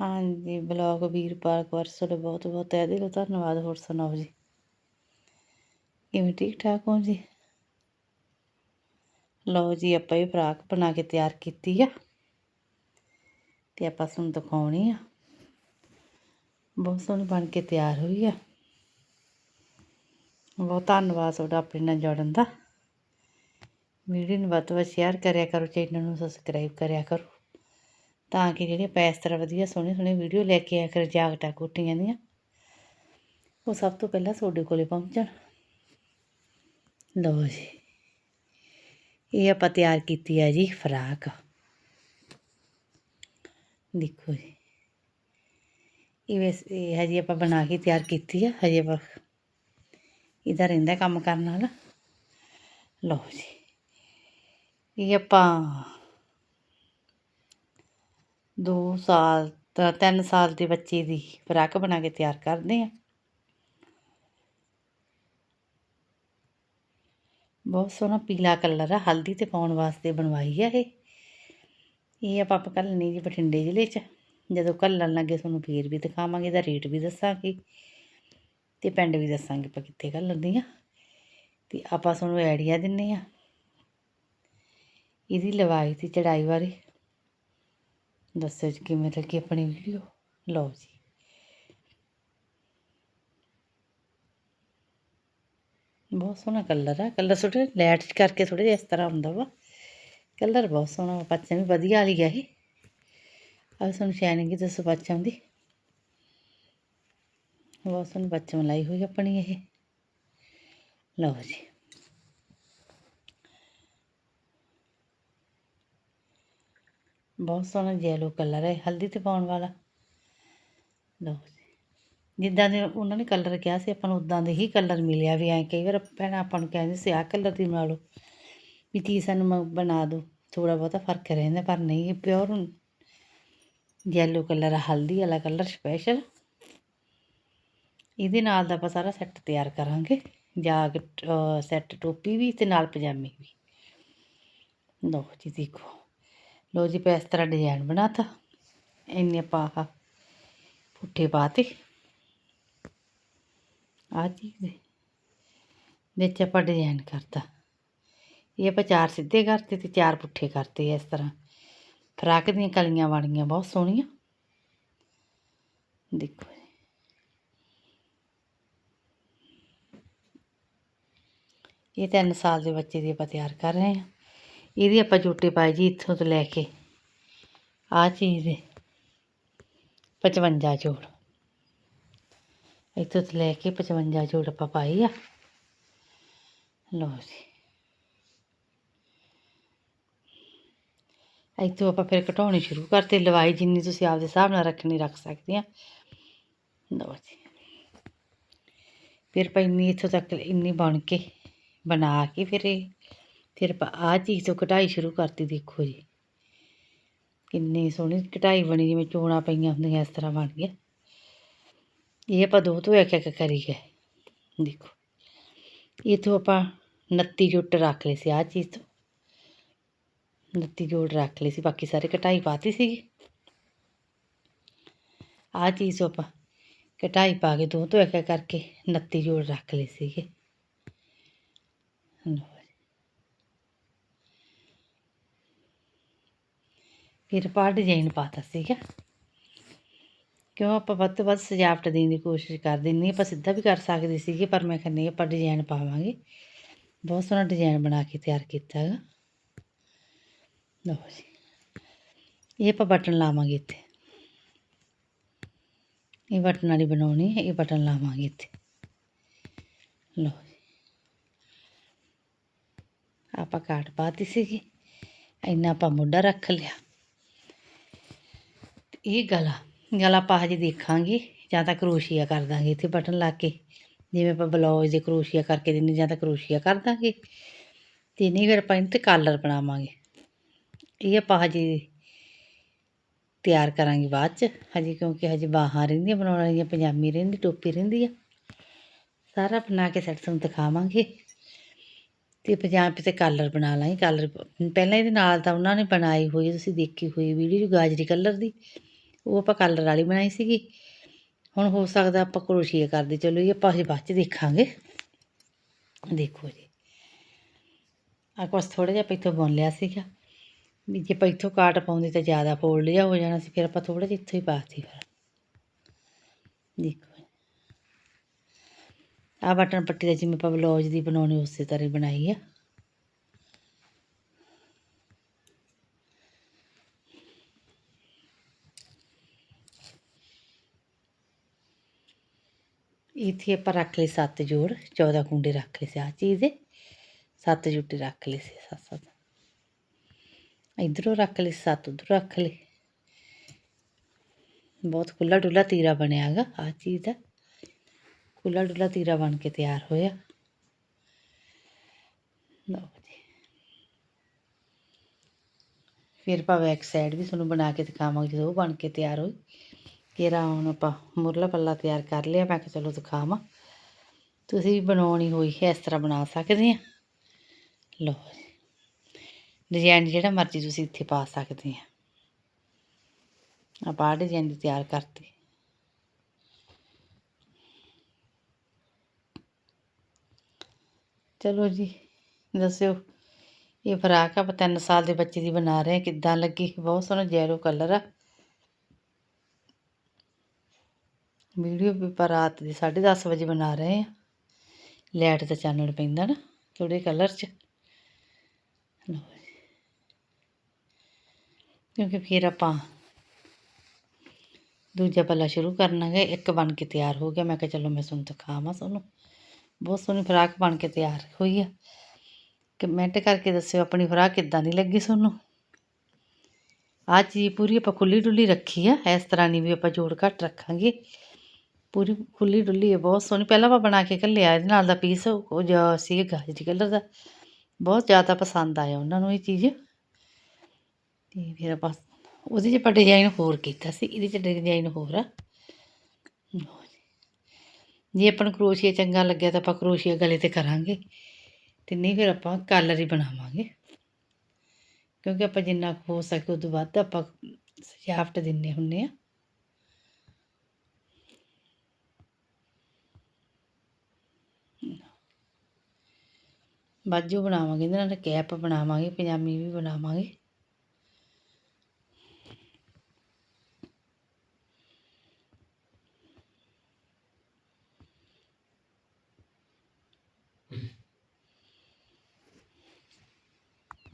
ਹਾਂਜੀ, ਬਲੌਗ ਵੀਰਪਾਲ ਕੌਰ ਤੁਹਾਡਾ ਬਹੁਤ ਬਹੁਤ ਤਹਿ ਦਿਲੋਂ ਧੰਨਵਾਦ। ਹੋਰ ਸੁਣਾਓ ਜੀ? ਕਿਵੇਂ ਠੀਕ ਠਾਕ ਹੋ ਜੀ? ਲਓ ਜੀ, ਆਪਾਂ ਇਹ ਫਰਾਕ ਬਣਾ ਕੇ ਤਿਆਰ ਕੀਤੀ ਆ ਤੇ ਆਪਾਂ ਤੁਹਾਨੂੰ ਦਿਖਾਉਣੀ ਆ। ਬਹੁਤ ਸੋਹਣੀ ਬਣ ਕੇ ਤਿਆਰ ਹੋਈ ਆ। ਬਹੁਤ ਧੰਨਵਾਦ ਤੁਹਾਡਾ ਆਪਣੇ ਨਾਲ ਜੁੜਨ ਦਾ। ਵੀਡੀਓ ਨੂੰ ਵੱਧ ਤੋਂ ਵੱਧ ਸ਼ੇਅਰ ਕਰਿਆ ਕਰੋ ਚੈਨਲ ਨੂੰ ਸਬਸਕ੍ਰਾਈਬ ਕਰਿਆ ਕਰੋ। ਤਾਂ ਕਿ ਜਿਹੜੇ ਆਪਾਂ ਇਸ ਤਰ੍ਹਾਂ ਵਧੀਆ ਸੋਹਣੇ ਸੋਹਣੇ ਵੀਡੀਓ ਲੈ ਕੇ ਆਇਆ ਕਰ ਜਾਗਟਾ ਕੋਟੀਆਂ ਦੀਆਂ, ਉਹ ਸਭ ਤੋਂ ਪਹਿਲਾਂ ਤੁਹਾਡੇ ਕੋਲੇ ਪਹੁੰਚਣ। ਲਓ ਜੀ, ਇਹ ਆਪਾਂ ਤਿਆਰ ਕੀਤੀ ਹੈ ਜੀ ਫਰਾਕ। ਦੇਖੋ ਜੀ, ਇਹ ਵੈਸੇ, ਇਹ ਹਜੇ ਆਪਾਂ ਬਣਾ ਕੇ ਤਿਆਰ ਕੀਤੀ ਆ, ਹਜੇ ਆਪਾਂ ਇਹਦਾ ਰਹਿੰਦਾ ਕੰਮ ਕਰਨ ਵਾਲਾ। ਲਓ ਜੀ, ਇਹ ਆਪਾਂ ਦੋ ਸਾਲ, ਤਾਂ 3 ਸਾਲ ਦੇ ਬੱਚੇ ਦੀ ਫਰਾਕ ਬਣਾ ਕੇ ਤਿਆਰ ਕਰਦੇ ਹਾਂ ਬਹੁਤ ਸੋਹਣਾ ਪੀਲਾ ਕਲਰ ਆ, ਹਲਦੀ ਤੇ ਪਾਉਣ ਵਾਸਤੇ ਬਣਵਾਈ ਆ ਇਹ। ਇਹ ਆਪਾਂ ਕੱਲਣੀ ਜੀ ਬਠਿੰਡੇ ਜ਼ਿਲ੍ਹੇ 'ਚ। ਜਦੋਂ ਕੱਲਣ ਲੱਗੇ ਤੁਹਾਨੂੰ ਫੇਰ ਵੀ ਦਿਖਾਵਾਂਗੇ, ਇਹਦਾ ਰੇਟ ਵੀ ਦੱਸਾਂਗੇ। ਤੇ ਪਿੰਡ ਵੀ ਦੱਸਾਂਗੇ ਆਪਾਂ ਕਿੱਥੇ ਕੱਲਣ ਆ। ਤੇ ਆਪਾਂ ਤੁਹਾਨੂੰ ਆਈਡੀਆ ਦਿੰਨੇ ਆ। ਇਹਦੀ ਲਵਾਈ ਤੇ ਚੜਾਈ ਬਾਰੇ ਦੱਸੋ ਜੀ ਕਿਵੇਂ ਲੱਗੀ ਆਪਣੀ ਵੀਡੀਓ ਲਓ ਜੀ। ਬਹੁਤ ਸੋਹਣਾ ਕਲਰ ਆ। ਕਲਰ ਥੋੜੇ ਲਾਈਟ ਕਰਕੇ ਥੋੜੇ ਜਿਹਾ ਇਸ ਤਰ੍ਹਾਂ ਹੁੰਦਾ ਵਾ। ਕਲਰ ਬਹੁਤ ਸੋਹਣਾ ਵਾ। ਪੱਚਾ ਵੀ ਵਧੀਆ ਵਾਲੀ ਆ ਇਹ। ਆ ਸਾਨੂੰ ਸ਼ਾਈਨਿੰਗ ਦੱਸੋ ਪੱਚਾ ਦੀ। ਬਹੁਤ ਸੋਹਣੀ ਪੱਚਾ ਲਾਈ ਹੋਈ ਆਪਣੀ ਇਹ। ਲਓ ਜੀ। ਬਹੁਤ ਸੋਹਣਾ ਜੈਲੋ ਕਲਰ ਹੈ, ਹਲਦੀ ਤੇ ਪਾਉਣ ਵਾਲਾ। ਲਓ ਜੀ। ਜਿੱਦਾਂ ਦੇ ਉਹਨਾਂ ਨੇ ਕਲਰ ਕਿਹਾ ਸੀ, ਆਪਾਂ ਨੂੰ ਉਦਾਂ ਦੇ ਹੀ ਕਲਰ ਮਿਲਿਆ ਵੀ ਐ, ਕਈ ਵਾਰ ਭੈਣਾਂ ਆਪਾਂ ਨੂੰ ਕਹਿੰਦੇ ਸੀ, ਆਹ ਕਲਰ ਦੀ ਬਣਾ ਲਓ, ਵੀ ਤੀ ਸਾਨੂੰ ਮ- ਬਣਾ ਦਿਓ ਥੋੜਾ ਬਹੁਤਾ ਫ਼ਰਕ ਰਹਿੰਦਾ, ਪਰ ਨਹੀਂ, ਇਹ ਪਿਓਰ ਯੈਲੋ ਕਲਰ ਹਲਦੀ ਵਾਲਾ ਕਲਰ ਸਪੈਸ਼ਲ ਇਹਦੇ ਨਾਲ ਦਾ ਆਪਾਂ ਸਾਰਾ ਸੈੱਟ ਤਿਆਰ ਕਰਾਂਗੇ ਜਾਕਟ ਸੈੱਟ ਟੋਪੀ ਵੀ ਤੇ ਨਾਲ ਪਜਾਮੀ ਵੀ। ਲਓ ਜੀ, ਦੇਖੋ। ਲੋ ਜੀ, ਪੈ ਇਸ ਤਰ੍ਹਾਂ ਡਿਜ਼ਾਈਨ ਬਣਾਤਾ। ਇੰਨੇ ਆਪਾਂ ਆਹ ਪੁੱਠੇ ਪਾਤੇ। ਆ ਚੀਜ਼ ਦੇ ਵਿੱਚ ਆਪਾਂ ਡਿਜ਼ਾਈਨ ਕਰਤਾ। ਇਹ ਆਪਾਂ ਚਾਰ ਸਿੱਧੇ ਕਰਤੇ ਤੇ ਚਾਰ ਪੁੱਠੇ ਕਰਤੇ ਇਸ ਤਰ੍ਹਾਂ। ਫਰਾਕ ਦੀਆਂ ਕਲੀਆਂ ਵਾਲੀਆਂ ਬਹੁਤ ਸੋਹਣੀਆਂ। ਦੇਖੋ ਜੀ। ਇਹ ਤਿੰਨ ਸਾਲ ਦੇ ਬੱਚੇ ਦੀ ਆਪਾਂ ਤਿਆਰ ਕਰ ਰਹੇ ਹਾਂ। ਇਹਦੀ ਆਪਾਂ ਜੋਟੇ ਪਾਏ ਜੀ ਇੱਥੋਂ ਤੋਂ ਲੈ ਕੇ। ਆਹ ਚੀਜ਼ ਦੇ 55 ਜੋੜ। ਇੱਥੋਂ ਤੋਂ ਲੈ ਕੇ 55 ਜੋੜ ਆਪਾਂ ਪਾਈ ਆ। ਲਓ ਜੀ। ਇੱਥੋਂ ਆਪਾਂ ਫਿਰ ਘਟਾਉਣੀ ਸ਼ੁਰੂ ਕਰਤੇ। ਲਵਾਈ ਜਿੰਨੀ ਤੁਸੀਂ ਆਪਦੇ ਹਿਸਾਬ ਨਾਲ ਰੱਖਣੀ ਰੱਖ ਸਕਦੇ ਆ। ਲਓ ਜੀ। ਫਿਰ ਆਪਾਂ ਇੰਨੀ ਇੱਥੋਂ ਤੱਕ, ਇੰਨੀ ਬਣ ਕੇ ਬਣਾ ਕੇ ਫਿਰ ਇਹ ਫਿਰ ਆਪਾਂ ਆਹ ਚੀਜ਼ ਤੋਂ ਕਢਾਈ ਸ਼ੁਰੂ ਕਰਤੀ, ਦੇਖੋ ਜੀ। ਕਿੰਨੀ ਸੋਹਣੀ ਕਢਾਈ ਬਣੀ, ਜਿਵੇਂ ਚੋਣਾਂ ਪਈਆਂ ਹੁੰਦੀਆਂ, ਇਸ ਤਰ੍ਹਾਂ ਬਣ ਗਿਆ ਇਹ ਆਪਾਂ ਦੋ ਤੋਂ ਇੱਕ ਇੱਕ ਕਰੀ ਗਏ। ਦੇਖੋ। ਇਥੋਂ ਆਪਾਂ 29 ਜੁੱਟ ਰੱਖ ਲਏ ਸੀ ਆਹ ਚੀਜ਼ ਤੋਂ। 29 ਜੋੜ ਰੱਖ ਲਏ ਸੀ, ਬਾਕੀ ਸਾਰੇ ਕਟਾਈ ਪਾਤੀ ਸੀਗੀ। ਆਹ ਚੀਜ਼ ਤੋਂ ਆਪਾਂ ਕਟਾਈ ਪਾ ਕੇ ਦੋ ਤੋਂ ਇੱਕ ਕਰਕੇ 29 ਜੋੜ ਰੱਖ ਲਏ ਸੀਗੇ। ਲਓ ਜੀ। ਫਿਰ ਪਾ ਡਿਜ਼ਾਈਨ ਪਾਤਾ ਸੀਗਾ। ਕਿਉਂ ਆਪਾਂ ਵੱਧ ਤੋਂ ਵੱਧ ਸਜਾਵਟ ਦੇਣ ਦੀ ਕੋਸ਼ਿਸ਼ ਕਰਦੇ ਨਹੀਂ ਆਪਾਂ ਸਿੱਧਾ ਵੀ ਕਰ ਸਕਦੇ ਸੀਗੇ, ਪਰ ਮੈਂ ਕਹਿੰਦੀ ਆਪਾਂ ਡਿਜ਼ਾਈਨ ਪਾਵਾਂਗੇ। ਬਹੁਤ ਸੋਹਣਾ ਡਿਜ਼ਾਈਨ ਬਣਾ ਕੇ ਤਿਆਰ ਕੀਤਾ ਹੈਗਾ। ਲਓ ਜੀ। ਇਹ ਆਪਾਂ ਬਟਨ ਲਾਵਾਂਗੇ ਇੱਥੇ। ਇਹ ਬਟਨ ਵਾਲੀ ਬਣਾਉਣੀ ਹੈ, ਇਹ ਬਟਨ ਲਾਵਾਂਗੇ ਇੱਥੇ। ਲਓ ਜੀ। ਆਪਾਂ ਕਾਟ ਪਾਤੀ ਸੀਗੀ। ਇੰਨਾ ਆਪਾਂ ਮੋਢਾ ਰੱਖ ਲਿਆ। ਇਹ ਗਲਾ ਗਲਾ ਆਪਾਂ ਹਜੇ ਦੇਖਾਂਗੇ, ਜਾਂ ਤਾਂ ਕਰੋਸ਼ੀਆ ਕਰ ਦਾਂਗੇ, ਇੱਥੇ ਬਟਨ ਲਾ ਕੇ। ਜਿਵੇਂ ਆਪਾਂ ਬਲੌਜ਼ ਦੇ ਕਰੋਸ਼ੀਆ ਕਰਕੇ ਦਿੰਦੇ, ਜਾਂ ਤਾਂ ਕਰੋਸ਼ੀਆ ਕਰ ਦਾਂਗੇ। ਤੇ ਨਹੀਂ ਫਿਰ ਆਪਾਂ ਇਹਨੂੰ ਤੇ ਕਾਲਰ ਬਣਾਵਾਂਗੇ। ਇਹ ਆਪਾਂ ਹਜੇ ਤਿਆਰ ਕਰਾਂਗੇ ਬਾਅਦ ਚ। ਹਜੇ ਕਿਉਂਕਿ ਹਜੇ ਬਾਹਾਂ ਰਹਿੰਦੀਆਂ, ਬਣਾਉਣ ਵਾਲੀਆਂ ਪਜਾਮੀ ਰਹਿੰਦੀ, ਟੋਪੀ ਰਹਿੰਦੀ ਆ। ਸਾਰਾ ਬਣਾ ਕੇ ਸੈੱਟ ਤੁਹਾਨੂੰ ਦਿਖਾਵਾਂਗੇ। ਤੇ ਪਜਾਮੇ ਤੇ ਕਾਲਰ ਬਣਾ ਲਾਂਗੇ। ਕਾਲਰ, ਪਹਿਲਾਂ ਇਹਦੇ ਨਾਲ ਤਾਂ ਉਹਨਾਂ ਨੇ ਬਣਾਈ ਹੋਈ, ਤੁਸੀਂ ਦੇਖੀ ਹੋਈ ਵੀਡੀਓ ਗਾਜਰੀ ਕਲਰ ਦੀ। ਉਹ ਆਪਾਂ ਕਲਰ ਵਾਲੀ ਬਣਾਈ ਸੀਗੀ। ਹੁਣ ਹੋ ਸਕਦਾ ਆਪਾਂ ਕਰੋਸ਼ੀਆ ਕਰਦੇ ਚਲੋ ਇਹ ਆਪਾਂ ਹਜੇ ਬਾਅਦ ਚ ਦੇਖਾਂਗੇ। ਦੇਖੋ ਜੀ। ਆ ਕੁਛ ਥੋੜਾ ਜਿਹਾ ਪਿੱਥੋਂ ਬੁਣ ਲਿਆ ਸੀਗਾ। ਵੀ ਜੇ ਆਪਾਂ ਇੱਥੋਂ ਕਾਟ ਪਾਉਂਦੇ ਤਾਂ ਜ਼ਿਆਦਾ ਫੋਲਡ ਜਿਹਾ ਹੋ ਜਾਣਾ ਸੀ, ਫਿਰ ਆਪਾਂ ਥੋੜਾ ਜਿਹਾ ਇੱਥੋਂ ਹੀ ਪਾਤੀ ਫਿਰ। ਦੇਖੋ ਆ ਬਟਨ ਪੱਟੀ ਦਾ ਜਿਵੇਂ ਆਪਾਂ ਬਲੌਜ ਦੀ ਬਣਾਉਣੀ ਉਸੇ ਤਰ੍ਹਾਂ ਹੀ ਬਣਾਈ ਆ। ਇੱਥੇ ਆਪਾਂ ਰੱਖ ਲਈ ਸੱਤ ਜੋੜ 14 ਕੁੰਡੇ ਰੱਖ ਲਏ ਸੀ ਆ ਚੀਜ਼ ਦੇ। ਸੱਤ ਜੁੱਟੀ ਰੱਖ ਲਏ ਸੀ ਸੱਤ ਸੱਤ। ਇਧਰੋਂ ਰੱਖ ਲਈ ਸੱਤ, ਉਧਰੋਂ ਰੱਖ ਲਈ ਬਹੁਤ ਖੁੱਲਾ ਡੁੱਲਾ ਤੀਰਾ ਬਣਿਆ ਹੈਗਾ ਆ ਚੀਜ਼ ਦਾ। ਖੁੱਲਾ ਡੁੱਲਾ ਤੀਰਾ ਬਣ ਕੇ ਤਿਆਰ ਹੋਇਆ। ਲਓ ਜੀ। ਫਿਰ ਭਾਵੇਂ ਇੱਕ ਸਾਈਡ ਵੀ ਤੁਹਾਨੂੰ ਬਣਾ ਕੇ ਦਿਖਾਵਾਂਗੇ ਜਦੋਂ ਉਹ ਬਣ ਕੇ ਤਿਆਰ ਹੋਈ। ਕਿਹੜਾ ਹੁਣ ਆਪਾਂ ਮੁਰਲਾ ਪੱਲਾ ਤਿਆਰ ਕਰ ਲਿਆ, ਮੈਂ ਕਿਹਾ ਚਲੋ ਦਿਖਾਵਾਂ। ਤੁਸੀਂ ਵੀ ਬਣਾਉਣੀ ਹੋਈ ਹੈ, ਇਸ ਤਰ੍ਹਾਂ ਬਣਾ ਸਕਦੇ ਆ। ਲਓ ਜੀ। ਡਿਜ਼ਾਈਨ ਜਿਹੜਾ ਮਰਜ਼ੀ ਤੁਸੀਂ ਇੱਥੇ ਪਾ ਸਕਦੇ ਆ। ਆਪਾਂ ਆਹ ਡਿਜ਼ਾਈਨ ਦੀ ਤਿਆਰ ਕਰਤੀ। ਚਲੋ ਜੀ, ਦੱਸਿਓ, ਇਹ ਫਰਾਕ ਆਪਾਂ ਤਿੰਨ ਸਾਲ ਦੇ ਬੱਚੇ ਦੀ ਬਣਾ ਰਹੇ ਹਾਂ ਕਿੱਦਾਂ ਲੱਗੀ? ਬਹੁਤ ਸੋਹਣਾ ਜੈਰੋ ਕਲਰ ਆ। ਵੀਡੀਓ ਵੀ ਆਪਾਂ ਰਾਤ ਦੇ 10:30 ਵਜੇ ਬਣਾ ਰਹੇ ਹਾਂ। ਲਾਈਟ ਦਾ ਚਾਨਣ ਪੈਂਦਾ ਨਾ ਥੋੜੇ ਕਲਰ 'ਚ। ਕਿਉਂਕਿ ਫਿਰ ਆਪਾਂ ਦੂਜਾ ਪੱਲਾ ਸ਼ੁਰੂ ਕਰਨਾ ਹੈ ਇੱਕ ਬਣ ਕੇ ਤਿਆਰ ਹੋ ਗਿਆ। ਮੈਂ ਕਿਹਾ ਚਲੋ ਮੈਂ ਤੁਹਾਨੂੰ ਦਿਖਾਵਾਂ ਤੁਹਾਨੂੰ। ਬਹੁਤ ਸੋਹਣੀ ਫਰਾਕ ਬਣ ਕੇ ਤਿਆਰ ਹੋਈ ਆ। ਕਮੈਂਟ ਕਰਕੇ ਦੱਸਿਓ ਆਪਣੀ ਫਰਾਕ ਕਿੱਦਾਂ ਦੀ ਲੱਗੀ ਤੁਹਾਨੂੰ। ਆਹ ਚੀਜ਼ ਪੂਰੀ ਆਪਾਂ ਖੁੱਲੀ ਡੁੱਲੀ ਰੱਖੀ ਆ। ਇਸ ਤਰ੍ਹਾਂ ਨਹੀਂ ਵੀ ਆਪਾਂ ਜੋੜ ਘੱਟ ਰੱਖਾਂਗੇ। ਪੂਰੀ ਖੁੱਲੀ ਡੁੱਲੀ ਹੈ, ਬਹੁਤ ਸੋਹਣੀ। ਪਹਿਲਾਂ ਆਪਾਂ ਬਣਾ ਕੇ ਘੱਲਿਆ, ਇਹਦੇ ਨਾਲ ਦਾ ਪੀਸ ਉਹ ਜਿਹਾ ਸੀ, ਗਾਜਰੀ ਕਲਰ ਦਾ। ਬਹੁਤ ਜ਼ਿਆਦਾ ਪਸੰਦ ਆਇਆ ਉਹਨਾਂ ਨੂੰ ਇਹ ਚੀਜ਼। ਤੇ ਫਿਰ ਆਪਾਂ ਉਹਦੇ 'ਚ ਆਪਾਂ ਡਿਜ਼ਾਈਨ ਹੋਰ ਕੀਤਾ ਸੀ, ਇਹਦੇ 'ਚ ਡਿਜ਼ਾਈਨ ਹੋਰ ਆ। ਜੇ। ਆਪਾਂ ਨੂੰ ਕਰੋਸ਼ੀਆ ਚੰਗਾ ਲੱਗਿਆ ਤਾਂ ਆਪਾਂ ਕਰੋਸ਼ੀਆ ਗਲੇ ਤੇ ਕਰਾਂਗੇ। ਤੇ ਨਹੀਂ ਫਿਰ ਆਪਾਂ ਕਾਲਰ ਹੀ ਬਣਾਵਾਂਗੇ। ਕਿਉਂਕਿ ਆਪਾਂ ਜਿੰਨਾ ਕੁ ਹੋ ਸਕੇ ਉਦੋਂ ਵੱਧ ਆਪਾਂ ਸਜਾਵਟ ਦਿੰਨੇ ਹੁੰਨੇ ਆ। ਬਾਜੂ ਬਣਾਵਾਂਗੇ ਇਹਦੇ ਨਾਲ ਕੈਪ ਬਣਾਵਾਂਗੇ ਪਜਾਮੀ ਵੀ ਬਣਾਵਾਂਗੇ।